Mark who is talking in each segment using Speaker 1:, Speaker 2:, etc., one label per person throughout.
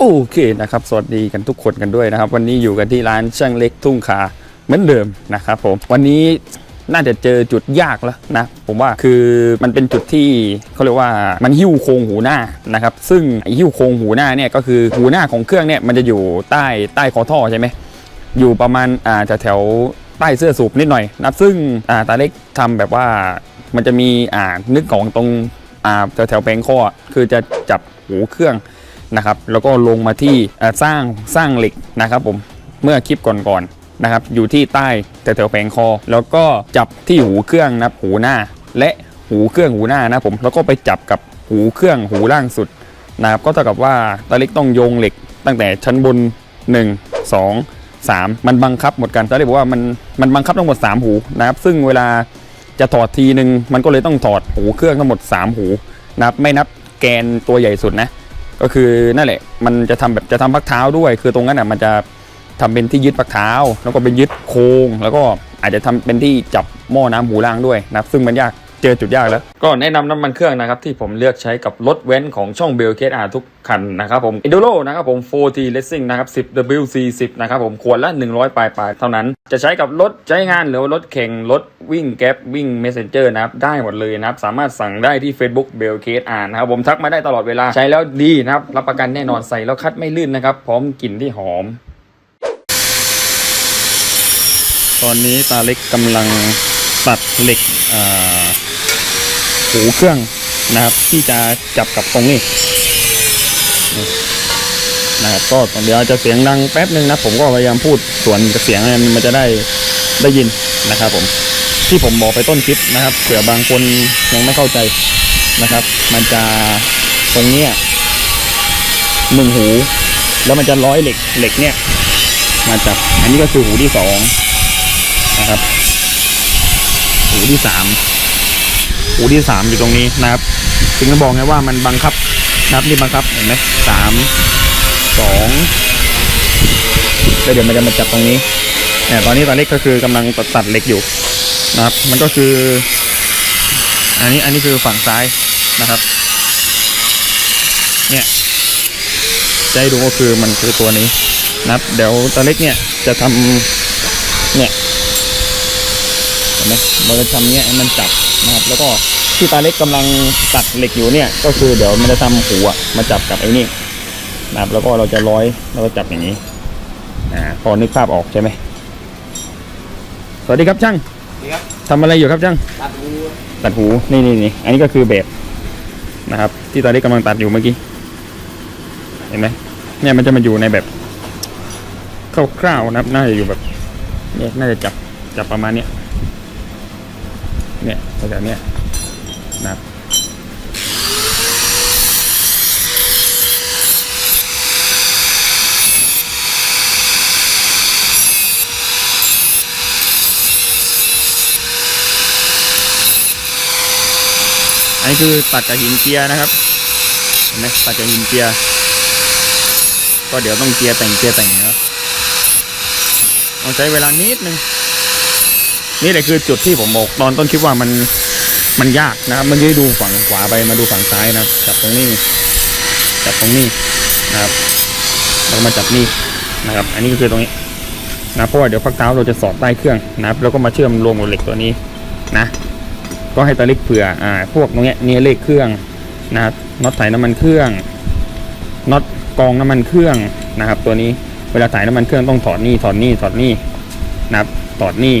Speaker 1: โอเคนะครับ สวัสดีกันทุกคนกันด้วยนะครับ วันนี้อยู่กันที่ร้านช่างเล็กทุ่งคาเหมือนเดิมนะครับผมวันนี้น่าจะเจอจุดยากแล้วนะ ผมว่าคือมันเป็นจุดที่เขาเรียกว่ามันหิ้วโครงหูหน้านะครับ ซึ่งหิ้วโครงหูหน้าเนี่ยก็คือหูหน้าของเครื่องเนี่ยมันจะอยู่ใต้ใต้คอท่อใช่ไหมอยู่ประมาณอ่าแถวใต้เสื้อสูบนิดหน่อยนะซึ่งอ่าตาเล็กทำแบบว่ามันจะมีอ่านึกของตรงอ่าแถวๆแผงคอคือจะจับหูเครื่อง นะครับแล้วก็ลงมาที่สร้างสร้างเหล็กนะครับผมเมื่อคลิปก่อนๆนะครับอยู่ที่ใต้แถวๆแผงคอ แล้วก็จับที่หูเครื่องนะหูหน้า และหูเครื่องหูหน้านะผมแล้วก็ไปจับกับหูเครื่องหูล่างสุดนะครับก็เท่ากับว่าตาเล็กต้องโยงเหล็ก ตั้งแต่ชั้นบน 1 2 3 มันบังคับหมดกันตอนแรกบอกว่ามันมันบังคับทั้งหมด 3 หูนะครับซึ่งเวลาจะถอดทีหนึ่งมันก็เลยต้องถอดหูเครื่องทั้งหมด 3 หูนะครับไม่นับแกนตัวใหญ่สุดนะ ก็คือนั่นแหละ มันจะทำแบบจะทำพักเท้าด้วย คือตรงนั้นอะมันจะทำเป็นที่ยึดพักเท้า แล้วก็เป็นยึดโครงแล้วก็อาจจะทำเป็นที่จับหม้อน้ำหูล่างด้วยนะซึ่งมันยาก เจอจุดยากแล้ว ก็แนะนำน้ำมันเครื่องนะครับ ที่ผมเลือกใช้กับรถเว้นของช่องเบลเคสอาทุกคันนะครับผม Enduro นะครับผม 4T Racing นะครับ 10 WC10 นะครับผมขวดละ 100 ปลายปลายๆเท่านั้น จะใช้กับรถใช้งานหรือว่ารถแข่งรถวิ่งแก๊ปวิ่ง Messenger นะครับ ได้หมดเลยนะครับ สามารถสั่งได้ที่ Facebook b e l c a s e อ่านนะครับผมทักมาได้ตลอดเวลาใช้แล้วดีนะครับ รับประกันแน่นอนใส่แล้วคัดไม่ลื่นนะครับ พร้อมกลิ่นที่หอม ตอนนี้ตาเล็กกำลัง ตัดเหล็กหูเครื่องนะครับ ที่จะจับกับตรงนี้นะครับก็เดี๋ยวจะเสียงดังแป๊บหนึ่งนะผมก็พยายามพูดส่วนเสียงมันจะได้ได้ยินนะครับ ผมที่ผมบอกไปต้นคลิปนะครับเผื่อบางคนยังไม่เข้าใจนะครับ มันจะตรงเนี้ยหนึ่งหู แล้วมันจะร้อยเหล็กเหล็กเนี่ยมาจับอันนี้ก็คือหูที่สองนะครับ หูที่สามหูที่สามอยู่ตรงนี้นะครับถึงจะบอกไงว่ามันบังคับนับนี่บังคับเห็นไหมสามสองแล้วเดี๋ยวมันจะมาจับตรงนี้เนี่ยตอนนี้ตอนเล็กก็คือกำลังตัดเหล็กอยู่นะครับ มันก็คือ อันนี้อันนี้คือฝั่งซ้ายนะครับ เนี่ยจะให้ดูก็คือมันคือตัวนี้นะครับ เดี๋ยวตาเล็กเนี่ยจะทำเนี่ย นไหมเราจะทำเนี่ยให้มันจับนะครับ แล้วก็ที่ตาเล็กกำลังตัดเหล็กอยู่เนี่ย ก็คือเดี๋ยวมันจะทำหัวมาจับกับไอ้นี่นะครับ แล้วก็เราจะร้อยแล้วก็จับอย่างนี้อ่าพอนึกภาพออกใช่ไหมสวัสดีครับช่าง
Speaker 2: ดีครับ
Speaker 1: ทำอะไรอยู่ครับช่าง
Speaker 2: ตัดหู
Speaker 1: ตัดหูนี่นี่นี่อันนี้ก็คือแบบนะครับ ที่ตอนนี้กำลังตัดอยู่เมื่อกี้เห็นไหมเนี่ยมันจะมาอยู่ในแบบคร่าวๆนะครับน่าจะอยู่แบบเนี่ยน่าจะจับจับประมาณเนี้ย เนี่ยแถวๆเนี้ยนะครับอันนี้คือตัดกับหินเจียร์นะครับเห็นไหมตัดกับหินเจียร์ก็เดี๋ยวต้องเจียร์แต่งเจียร์แต่งนะครับต้องใช้เวลานิดนึง นี่แหละคือจุดที่ผมบอกตอนต้นคลิปว่ามันมันยากนะครับเมื่อกี้ดูฝั่งขวาไปมาดูฝั่งซ้ายนะจับตรงนี้จับตรงนี้นะครับแล้วมาจับนี่นะครับ อันนี้ก็คือตรงนี้นะเพราะว่าเดี๋ยวพักเท้าเราจะสอดใต้เครื่องนะครับแล้วก็มาเชื่อมรวมกับเหล็กตัวนี้นะ ก็ให้ตาล็กเผื่ออ่าพวกตรงเนี้ยเนี่ยเลขเครื่องนะครับน็อตถ่ายน้ำมันเครื่องน็อตกองน้ำมันเครื่องนะครับ ตัวนี้เวลาถ่ายน้ำมันเครื่องต้องถอดนี่ถอดนี่ถอดนี่นะครับถอดนี่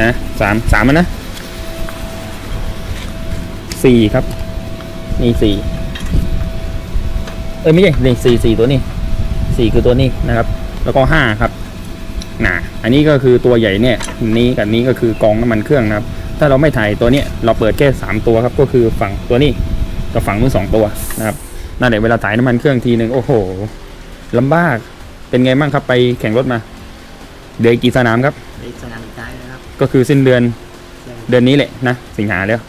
Speaker 1: นะสามสามอันนะสี่ครับนี่สี่เอ้ยไม่ใช่นี่สี่สี่ตัวนี้สี่คือตัวนี้นะครับ แล้วก็ห้าครับนะอันนี้ก็คือตัวใหญ่เนี่ยนี้กับนี้ก็คือกองน้ำมันเครื่องนะครับ ถ้าเราไม่ถ่ายตัวเนี้ยเราเปิดแค่สามตัวครับ ก็คือฝั่งตัวนี้กับฝั่งนู้นสองตัวนะครับนั่นแหละเวลาถ่ายน้ำมันเครื่องทีหนึ่งโอ้โหลำบากเป็นไงบ้างครับไปแข่งรถมา เดือนกี่สนามครับ
Speaker 2: สนามสุดท้ายนะครับ
Speaker 1: ก็คือสิ้นเดือนเดือนนี้แหละนะสิงหาแล้ว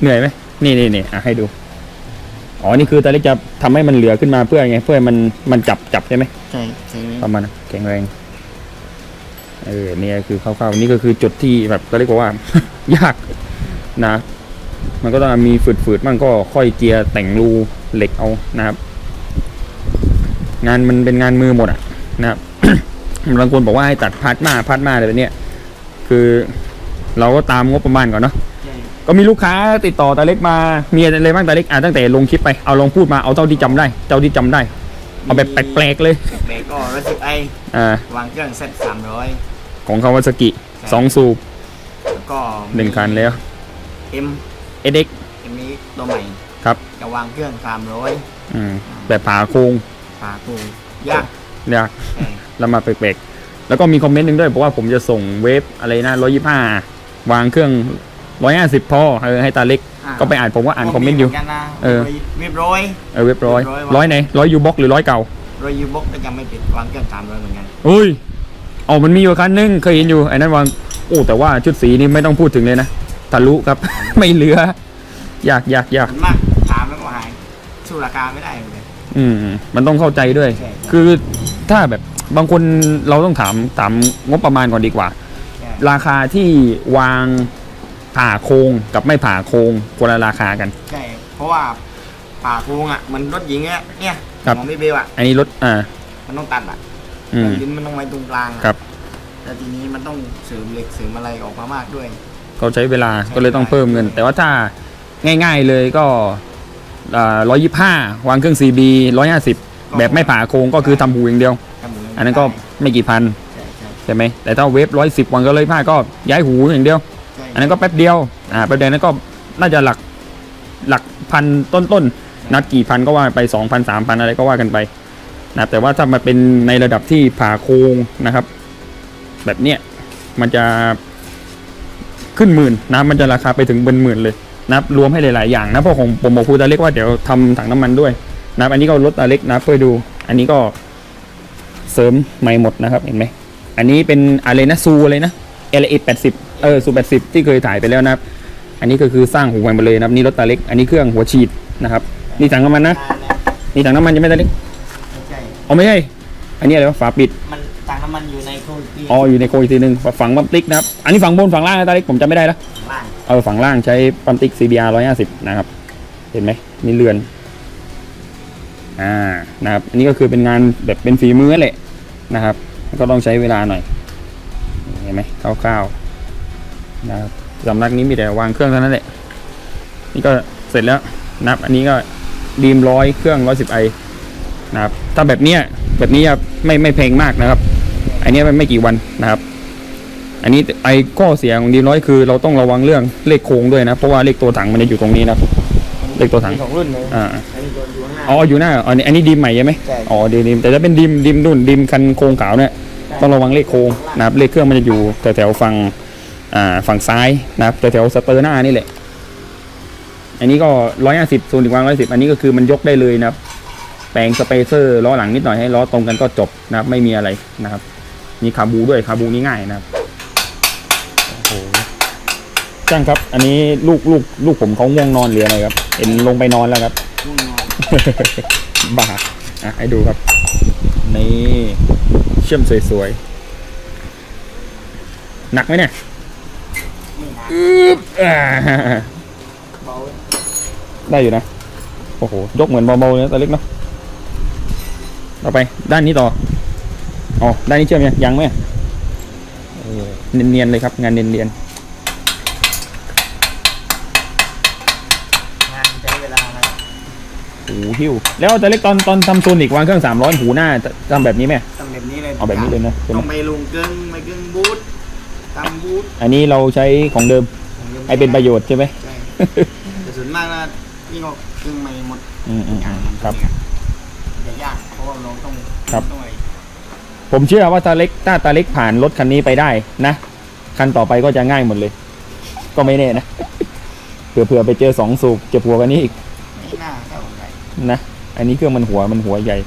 Speaker 1: เหนื่อยไหมนี่นี่นี่อะให้ดู อ๋อ นี่คือตาเล็กจะทำให้มันเหลือขึ้นมาเพื่อไง เพื่อให้มันมันจับจับใช่ไหม
Speaker 2: ใช่ใช่ไหม
Speaker 1: ประมาณนั้นแข็งแรงเออเนี่ยคือคร่าวๆนี่ก็คือจุดที่แบบก็เรียกว่า ยากนะ มันก็ต้องมีฝืดๆมั่งก็ค่อยเจียร์แต่งรูเหล็กเอานะครับ งานมันเป็นงานมือหมดอะนะครับบางคนบอกว่าให้ตัดพาร์ทมาพาร์ทมาอะไรแบบเนี้ย คือ เราก็ตามงบประมาณก่อนเนาะ
Speaker 2: ใช่
Speaker 1: ก็มีลูกค้าติดต่อตาเล็กมา มีอะไรบ้างตาเล็กอะตั้งแต่ลงคลิปไปเอาลองพูดมาเอาเท่าที่จำได้เท่าที่จำได้ เอาแบบแปลกๆเลย
Speaker 2: แปลกๆก็รถสิบไอ
Speaker 1: อ่า
Speaker 2: วางเครื่องเซ็ตสามร้อย
Speaker 1: ของคาวาซากิสองสูบ
Speaker 2: แล้วก็
Speaker 1: หนึ่งคันแล้ว
Speaker 2: เอ็ม
Speaker 1: เอ็ก
Speaker 2: เอ็มนี้ตัวใหม่
Speaker 1: ครับ
Speaker 2: จะวางเครื่องสามร้อย
Speaker 1: อืมแบบผาโครง
Speaker 2: ฝากูยาก
Speaker 1: ยาก
Speaker 2: ใช่
Speaker 1: แล้วมาแปลกๆ แล้วก็มีคอมเมนต์หนึ่งด้วยบอกว่าผมจะส่งเวฟอะไรนะร้อยยี่ห้าวางเครื่องร้อยห้าสิบพอเออให้ตาเล็ก
Speaker 2: อ่า
Speaker 1: ก็ไปอ่านผมว่าอ่านคอมเมนต์อยู่
Speaker 2: หกันนะ
Speaker 1: เออ
Speaker 2: เรียบร้อย
Speaker 1: เออเว็บร้อย
Speaker 2: เรียบร้อยว่ะ
Speaker 1: ร้อยไหนร้อยยูบ็อกหรือร้อยเก่า
Speaker 2: รอยยูบ็อกก็ยังไม่ปิดวางเครื่องสามร้อยเหมือนกัน
Speaker 1: อุ้ยอ๋อมันมีอยู่คันนึงเคยเห็นอยู่ไอ้นั้นวางโอ้แต่ว่าชุดสีนี่ไม่ต้องพูดถึงเลยนะทะลุครับ ไม่เหลือ อยากอยากอยาก
Speaker 2: มันมากถามแล้วก็หายสู้ราคาไม่ได้เลย
Speaker 1: อืมมันต้องเข้าใจด้วย
Speaker 2: ใช่
Speaker 1: คือถ้าแบบ บางคนเราต้องถามถามงบประมาณก่อนดีกว่า
Speaker 2: ใช่
Speaker 1: ราคาที่วางผ่าโครงกับไม่ผ่าโครงคนละราคากัน
Speaker 2: ใช่เพราะว่าป่าโกงอะมันรถหญิงอะเนี่ย
Speaker 1: ครับ
Speaker 2: ของไม่เบลอะ
Speaker 1: อันนี้รถอ่า
Speaker 2: มันต้องตัดอะ
Speaker 1: อืม
Speaker 2: ลิ้นมันต้องไว้ตรงกลางอะ
Speaker 1: ครับ
Speaker 2: แล้วทีนี้มันต้องเสริมเหล็กเสริมอะไรออกมามากด้วย
Speaker 1: เขาใช้เวลา
Speaker 2: ใช้
Speaker 1: ก็เลยต้องเพิ่มเงิน แต่ว่าถ้าง่ายๆเลยก็ร้อยยี่ห้าวางเครื่อง CB ร้อยห้าสิบแบบไม่ผ่าโครงก็คือทำหูอย่างเดียว
Speaker 2: ทำเหมื
Speaker 1: อันนั้นก็ไม่กี่พัน
Speaker 2: ใช่ใช่
Speaker 1: ใช่ไหมแต่ถ้าเวฟร้อยสิบวันก็เลยผ้าก็ย้ายหูอย่างเดียว
Speaker 2: ใช่
Speaker 1: อันนั้นก็แป๊บเดียวอ่าแป๊บเดียวนั้นก็น่าจะหลักหลักพันต้นๆนัดกี่พันก็ว่าไปสองพันสามพันอะไรก็ว่ากันไปนะแต่ว่าถ้ามาเป็นในระดับที่ผ่าโครงนะครับ แบบเนี้ยมันจะขึ้นหมื่นนะมันจะราคาไปถึงเป็นหมื่นเลยนะครับรวมให้หลาย ๆ อย่างนะเพราะของผมบอกครูตาเล็กว่าเดี๋ยวทำถังน้ำมันด้วยนะครับอันนี้ก็ลดตาเล็กนะเพื่อดู อันนี้ก็ เสริมใหม่หมดนะครับเห็นไหมอันนี้เป็นอะไรนะซูอะไรนะ L A 80เออซู80ที่เคยถ่ายไปแล้วนะครับ อันนี้ก็คือสร้างหูใหม่หมดเลยนะครับนี่รถตาเล็ก อันนี้เครื่องหัวฉีดนะครับนี่ถังน้ำมันนะ
Speaker 2: นานแล้ว
Speaker 1: นี่ถังน้ำมันยังไม่ตาเล็ก
Speaker 2: ไม่ใช่
Speaker 1: อ๋อไม่ใช่อันนี้อะไรวะฝาปิด
Speaker 2: มันต่างน้ำมันอยู่ในโครงตี
Speaker 1: อ๋ออยู่ในโคอีกทีหนึ่งฝังปั๊มติ๊กนะครับอันนี้ฝั่งบนฝั่งล่างนะตาเล็กผมจำไม่ได้แล้ว
Speaker 2: ล่าง
Speaker 1: เออฝั่งล่างใช้ปั๊มติ๊ก CBR 150 นะครับ เห็นไหมนี่เรือน อ่านะครับอันนี้ก็คือเป็นงานแบบเป็นฝีมือแหละนะครับ ก็ต้องใช้เวลาหน่อยเห็นไหมคร่าวๆนะครับสำนักนี้มีแต่วางเครื่องเท่านั้นแหละนี่ก็เสร็จแล้วนะครับอันนี้ก็ดีมร้อยเครื่องร้อยสิบไอนะครับถ้าแบบเนี้ยแบบนี้จะไม่ไม่แพงมากนะครับ อันนี้ยมันไม่กี่วันนะครับ อันนี้ไอ้ข้อเสียของดีมร้อยคือ เราต้องระวังเรื่องเลขโค้งด้วยนะเพราะว่าเลขตัวถังมันจะอยู่ตรงนี้นะครับ เลขตัวถัง
Speaker 2: มีของรุ่นเลย
Speaker 1: อ่า
Speaker 2: อันนี้ตัวอยู่ข้างหน้า
Speaker 1: อ๋ออยู่หน้าอ๋ออันนี้อันนี้ดิมใหม่ใช่ไหม
Speaker 2: ใช่
Speaker 1: อ๋อดิมดิมแต่ถ้าเป็นดิมดิมรุ่นดิมคันโครงขาวเนี่ยต้องระวังเลขโค้งนะครับเลขเครื่องมันจะอยู่แถวๆฝั่งอ่าฝั่งซ้ายนะครับแถวๆสเตอร์หน้านี่แหละ อันนี้ก็ร้อยห้าสิบโซนถึงวางร้อยสิบอันนี้ก็คือมันยกได้เลยนะครับ แปลงสเปเซอร์ล้อหลังนิดหน่อยให้ล้อตรงกันก็จบนะครับไม่มีอะไรนะครับ มีคาบูด้วยคาบูนี่ง่ายนะครับโอ้โห จ้างครับ อันนี้ลูกลูกลูกผมเขาง่วงนอนหรืออะไรครับ เห็นลงไปนอนแล้วครับ
Speaker 2: รุ่นนอน
Speaker 1: บ้าอะให้ดูครับ นี่เชื่อมสวยๆ หนักไหมเนี่ย
Speaker 2: ไม่หนา
Speaker 1: อ่า
Speaker 2: เบา
Speaker 1: ได้อยู่นะ โอ้โห ยกเหมือนเบาๆเลยนะตัวเล็กเนาะต่อไปด้านนี้ต่อ อ๋อ ด้านนี้เชื่อมยังยังไหมเออเนียนๆเลยครับ งานเนียน
Speaker 2: งานใช้เวลาอะไร
Speaker 1: ๆ โอ้โหหิวแล้วตัวเล็กตอนตอนทำโซนิกวางเครื่องสามร้อยหูหน้าจะทำแบบนี้ไหม
Speaker 2: ต้องแบบนี้เลย
Speaker 1: เอาแบบนี้เลยนะใช่ไหม
Speaker 2: ต้องไปลุงกึ่งไปกึ่งบูทตามบูท
Speaker 1: อันนี้เราใช้ของเดิมให้เป็นประโยชน์ใช่ไหม
Speaker 2: ใช่แต่ส่วนมากนะนี่ก็กึ่งใหม่หมด
Speaker 1: อืมอืมอืมครับ
Speaker 2: จะยากเพราะว่าเราต้อง
Speaker 1: ครับ
Speaker 2: ต้องไป
Speaker 1: ผมเชื่อว่าตาเล็กถ้าตาเล็กผ่านรถคันนี้ไปได้นะคันต่อไปก็จะง่ายหมดเลย ก็ไม่แน่นะเผื่อเผื่อไปเจอสองสูบเจ็บหัวกันนี้อีก
Speaker 2: ไม่น่าเท่าไหร่
Speaker 1: นะ อันนี้เครื่องมันหัวมันหัวใหญ่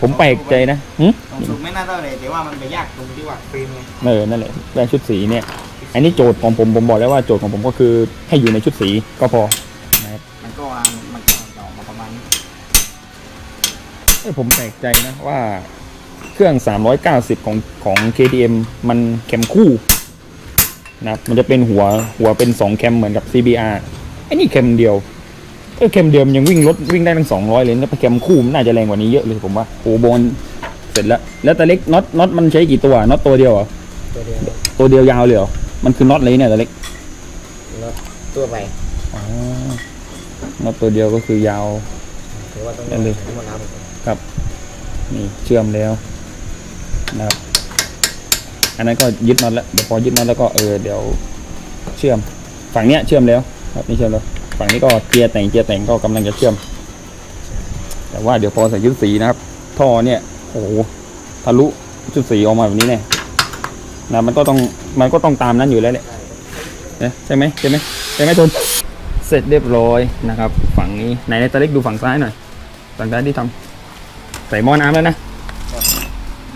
Speaker 1: ผมแปลกใจนะหึ
Speaker 2: ของสุกไม่น่าเท่าไหร่แต่ว่ามันไปยากตรงที่ว่าฟิล์มไง
Speaker 1: เออนั่นแหละได้ชุดสีเนี่ย อันนี้โจทย์ของผมผมบอกแล้วว่าโจทย์ของผมก็คือให้อยู่ในชุดสีก็พอนะครับ
Speaker 2: มันก็วางมันก็จะออกมาประมาณนี้
Speaker 1: เอ้ยผมแปลกใจนะว่าเครื่อง 390 ของของ KTM มันแคมคู่นะครับมันจะเป็นหัวหัวเป็น 2 แคมเหมือนกับ CBR ไอ้นี่แคมเดียว เอ้ยเข็มเดิมยังวิ่งรถวิ่งได้ตั้งสองร้อยเลยแล้วเข็มคู่มันน่าจะแรงกว่านี้เยอะเลยผมว่าโอ้บอลเสร็จแล้ว แล้วแต่เล็กน็อตน็อตมันใช้กี่ตัวน็อตตัวเดียวเหรอ
Speaker 2: ตัวเดียว
Speaker 1: ตัวเดียวยาวเลยเหรอมันคือน็อตเลยเนี่ยแต่เล็ก
Speaker 2: แล้วตัวไป
Speaker 1: อ๋อน็อตตัวเดียวก็คือยาว
Speaker 2: ถือว่าต้อง
Speaker 1: ได้เลย
Speaker 2: หมดน้ำ
Speaker 1: นี่เชื่อมแล้วนะครับอันนั้นก็ยึดน็อตแล้วเดี๋ยวพอยึดน็อตแล้วก็เออเดี๋ยวเชื่อมฝั่งเนี้ยเชื่อมแล้ว ครับนี่เชื่อมแล้ว ฝั่งนี้ก็เกียร์แต่งเกียร์แต่งก็กำลังจะเชื่อม แต่ว่าเดี๋ยวพอใส่ยึดสีนะครับ ท่อเนี่ยโอ้โหทะลุชุดสีออกมาแบบนี้แน่นะมันก็ต้องมันก็ต้องตามนั้นอยู่แล้วแหละเนี่ยใช่ไหมใช่ไหมใช่ไหมทุนเสร็จเรียบร้อยนะครับ ฝั่งนี้ไหนในตะเล็กดูฝั่งซ้ายหน่อยฝั่งซ้ายที่ทำใส่หม้อน้ำแล้วนะ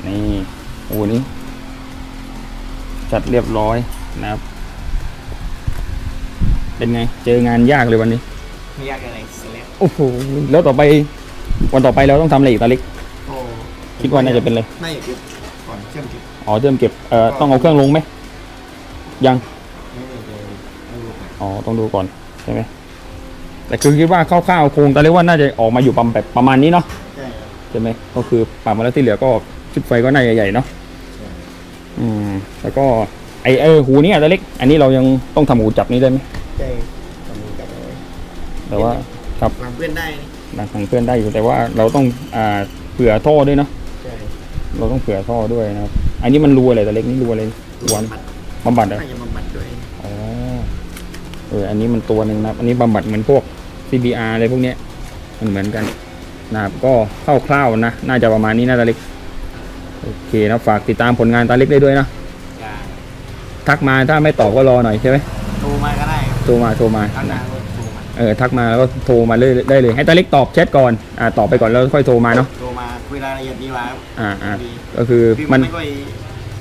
Speaker 1: นี่โอ้นี่จัดเรียบร้อยนะครับ เป็นไง เจองานยากเลยวันนี้
Speaker 2: ไม่ยากอะไรเสร็จแล้ว
Speaker 1: โอ้โหแล้วต่อไป วันต่อไปเราต้องทำอะไรอีกตาเล็ก
Speaker 2: โอ้
Speaker 1: คิดว่าน่าจะเป็นอะไร
Speaker 2: น่าจะเก็บก่อนเชื่อมเก็บ
Speaker 1: อ๋อเริ่มเก็บเอ่อต้องเอาเครื่องลงไหมยัง
Speaker 2: ไม่ได้เลยไม่รู้ก่อน
Speaker 1: อ๋อ ต้องดูก่อน ใช่ไหม แต่คือคิดว่าคร่าวๆโครงตาเล็กว่าน่าจะออกมาอยู่ประมาณแบบประมาณนี้เนาะ
Speaker 2: ใช่ครับ
Speaker 1: ใช่ไหมก็คือปรับมาแล้วที่เหลือก็ชุดไฟก็น่าจะใหญ่ๆเนาะ
Speaker 2: ใช่
Speaker 1: อืม แล้วก็ไอเออหูนี่อะตาเล็ก อันนี้เรายังต้องทำหูจับนี้ได้ไหม
Speaker 2: ใช่ทำมือกับเอาไว้
Speaker 1: แต่ว่าครับ
Speaker 2: วางเพื่อนได้นี่
Speaker 1: ดังทางเพื่อนได้อยู่แต่ว่าเราต้องอ่าเผื่อท่อด้วยเนาะ
Speaker 2: ใช่
Speaker 1: เราต้องเผื่อท่อด้วยนะครับ อันนี้มันรูอะไรตาเล็กนี่รูอะไรรูอัน
Speaker 2: บำบัด
Speaker 1: บำบัดเหรอ
Speaker 2: น่าจะบำบัดด้วย
Speaker 1: อ๋อเออ อันนี้มันตัวหนึ่งนะครับ อันนี้บำบัดเหมือนพวก CBR อะไรพวกเนี้ย มันเหมือนกันนะครับก็คร่าวๆนะ น่าจะประมาณนี้นะตาเล็ก โอเคนะฝากติดตามผลงานตาเล็กได้ด้วยนะ
Speaker 2: ใช่
Speaker 1: ทักมาถ้าไม่ตอบก็รอหน่อยใช่ไหม รมาโทรมา
Speaker 2: ตั้งนา
Speaker 1: นะ
Speaker 2: นก็โทรมา
Speaker 1: เออทักมาแล้วก็โทรมาเลยได้เลย ให้ตาเล็กตอบแชทก่อนอ่าตอบไปก่อนแล้วค่อยโทรมาเนาะ
Speaker 2: โทรมาคุยรายละเอียดดีกว่าครับ
Speaker 1: อ่าอ่า
Speaker 2: ดี
Speaker 1: ก็คือ
Speaker 2: พี่
Speaker 1: มัน
Speaker 2: ไม่ค่อย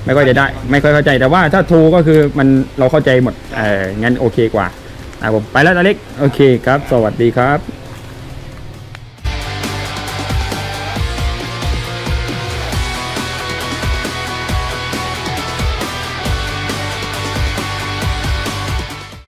Speaker 1: ไม่ค่อยจะได้ ไม่ค่อยเข้าใจแต่ว่าถ้าโทรก็คือมันเราเข้าใจหมดเอองั้นโอเคกว่าอ่าผมไปแล้วตาเล็กโอเคครับ สวัสดีครับ